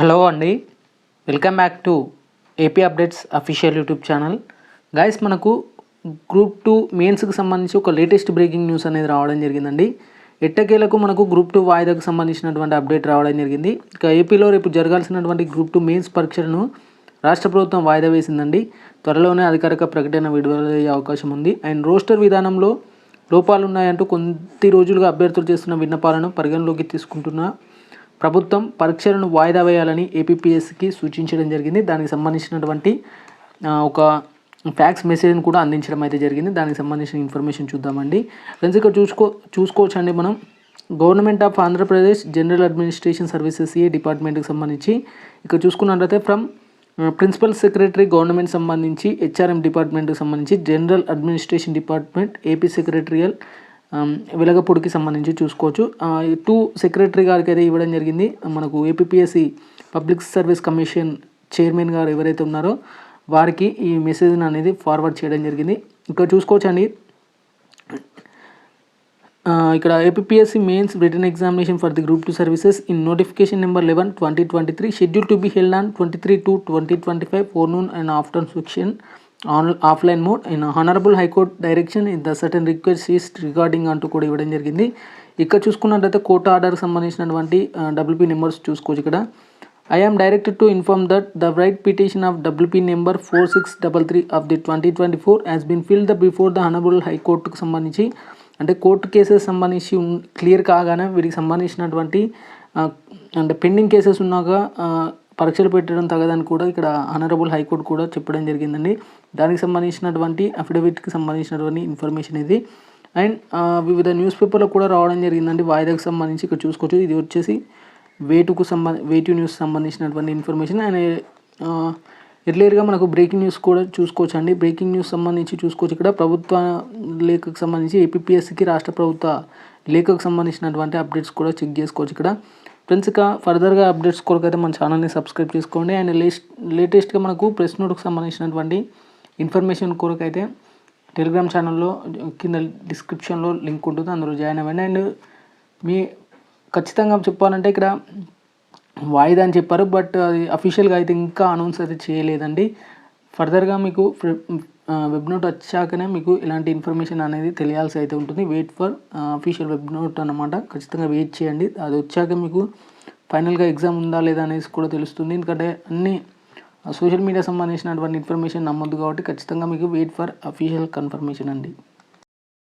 Hello అండి. Welcome back to AP updates official YouTube channel. Guys మనకు group two మెయిన్స్కి సంబంధించి ఒక లేటెస్ట్ బ్రేకింగ్ న్యూస్ అనేది రావడం జరిగిందండి. ఎట్టకేలకు మనకు గ్రూప్ టూ వాయిదాకు సంబంధించినటువంటి అప్డేట్ రావడం జరిగింది. ఇక ఏపీలో రేపు జరగాల్సినటువంటి గ్రూప్ టూ మెయిన్స్ పరీక్షలను రాష్ట్ర ప్రభుత్వం వాయిదా వేసిందండి. త్వరలోనే అధికారిక ప్రకటన విడుదలయ్యే అవకాశం ఉంది. అండ్ రోస్టర్ విధానంలో లోపాలు ఉన్నాయంటూ కొద్ది రోజులుగా అభ్యర్థులు చేస్తున్న విన్నపాలను పరిగణలోకి తీసుకుంటున్న ప్రభుత్వం పరీక్షలను వాయిదా వేయాలని ఏపీపీఎస్కి సూచించడం జరిగింది. దానికి సంబంధించినటువంటి ఒక ఫ్యాక్స్ మెసేజ్ని కూడా అందించడం అయితే జరిగింది. దానికి సంబంధించిన ఇన్ఫర్మేషన్ చూద్దామండి. ఫ్రెండ్స్ ఇక్కడ చూసుకో చూసుకోవచ్చండి మనం. Government of Andhra Pradesh general administration services A డిపార్ట్మెంట్కి సంబంధించి ఇక్కడ చూసుకున్నట్లయితే ఫ్రమ్ ప్రిన్సిపల్ సెక్రటరీ గవర్నమెంట్ సంబంధించి హెచ్ఆర్ఎం డిపార్ట్మెంట్కి సంబంధించి general administration department AP secretariat వెలగపూడికి సంబంధించి చూసుకోవచ్చు. టూ సెక్రటరీ గారికి అయితే ఇవ్వడం జరిగింది. మనకు APSC public service commission chairman గారు ఎవరైతే ఉన్నారో వారికి ఈ మెసేజ్ని అనేది ఫార్వర్డ్ చేయడం జరిగింది. ఇక్కడ చూసుకోవచ్చండి. ఇక్కడ APSC mains return examination for the group two services in notification number eleven twenty twenty three schedule to be held on twenty three two twenty twenty five forenoon and afternoon section on offline mode. In honourable high court direction in the certain request is regarding అంటూ కూడా ఇవ్వడం జరిగింది. ఇక్కడ చూసుకున్నట్లయితే court ఆర్డర్కి సంబంధించినటువంటి WP numbers చూసుకోవచ్చు ఇక్కడ. I am directed to inform that the writ petition of WP number four six double three of the twenty twenty four has been filed before the honourable హైకోర్టుకు సంబంధించి. అంటే కోర్టు కేసెస్ సంబంధించి clear కాగానే వీరికి సంబంధించినటువంటి అంటే పెండింగ్ కేసెస్ ఉన్నాక పరీక్షలు పెట్టడం తగదని కూడా ఇక్కడ హనరబుల్ హైకోర్టు కూడా చెప్పడం జరిగిందండి. దానికి సంబంధించినటువంటి అఫిడవిట్కి సంబంధించినటువంటి ఇన్ఫర్మేషన్ ఇది. అండ్ వివిధ న్యూస్ పేపర్లో కూడా రావడం జరిగిందండి. వాయిదాకు సంబంధించి ఇక్కడ చూసుకోవచ్చు. ఇది వచ్చేసి వేటుకు సంబంధ వేటు న్యూస్ సంబంధించినటువంటి ఇన్ఫర్మేషన్ అండ్ ఎర్లియర్గా మనకు బ్రేకింగ్ న్యూస్ కూడా చూసుకోవచ్చు అండి బ్రేకింగ్ న్యూస్ సంబంధించి చూసుకోవచ్చు. ఇక్కడ ప్రభుత్వ లేఖకు సంబంధించి ఏపీఎస్సికి రాష్ట్ర ప్రభుత్వ లేఖకు సంబంధించినటువంటి అప్డేట్స్ కూడా చెక్ చేసుకోవచ్చు ఇక్కడ. ఫ్రెండ్స్ ఇక ఫర్దర్గా అప్డేట్స్ కొరకు అయితే మన ఛానల్ని సబ్స్క్రైబ్ చేసుకోండి. అండ్ లేస్ట్ లేటెస్ట్గా మనకు ప్రెస్ నోట్కి సంబంధించినటువంటి ఇన్ఫర్మేషన్ కొరకు అయితే టెలిగ్రామ్ ఛానల్లో కింద డిస్క్రిప్షన్లో లింక్ ఉంటుంది. అందులో జాయిన్ అవ్వండి. అండ్ మీ ఖచ్చితంగా చెప్పాలంటే ఇక్కడ వాయిదా అని చెప్పారు. బట్ అది అఫీషియల్గా అయితే ఇంకా అనౌన్స్ అయితే చేయలేదండి. ఫర్దర్గా మీకు వెబ్ నోట్ వచ్చాకనే మీకు ఇలాంటి ఇన్ఫర్మేషన్ అనేది తెలియాల్సి అయితే ఉంటుంది. Wait for official web note అనమాట ఖచ్చితంగా వెయిట్ చేయండి. అది వచ్చాక మీకు ఫైనల్గా ఎగ్జామ్ ఉందా లేదా అనేసి కూడా తెలుస్తుంది. ఎందుకంటే అన్ని సోషల్ మీడియా సంబంధించినటువంటి ఇన్ఫర్మేషన్ నమ్మొద్దు కాబట్టి ఖచ్చితంగా మీకు వెయిట్ ఫర్ అఫీషియల్ కన్ఫర్మేషన్ అండి.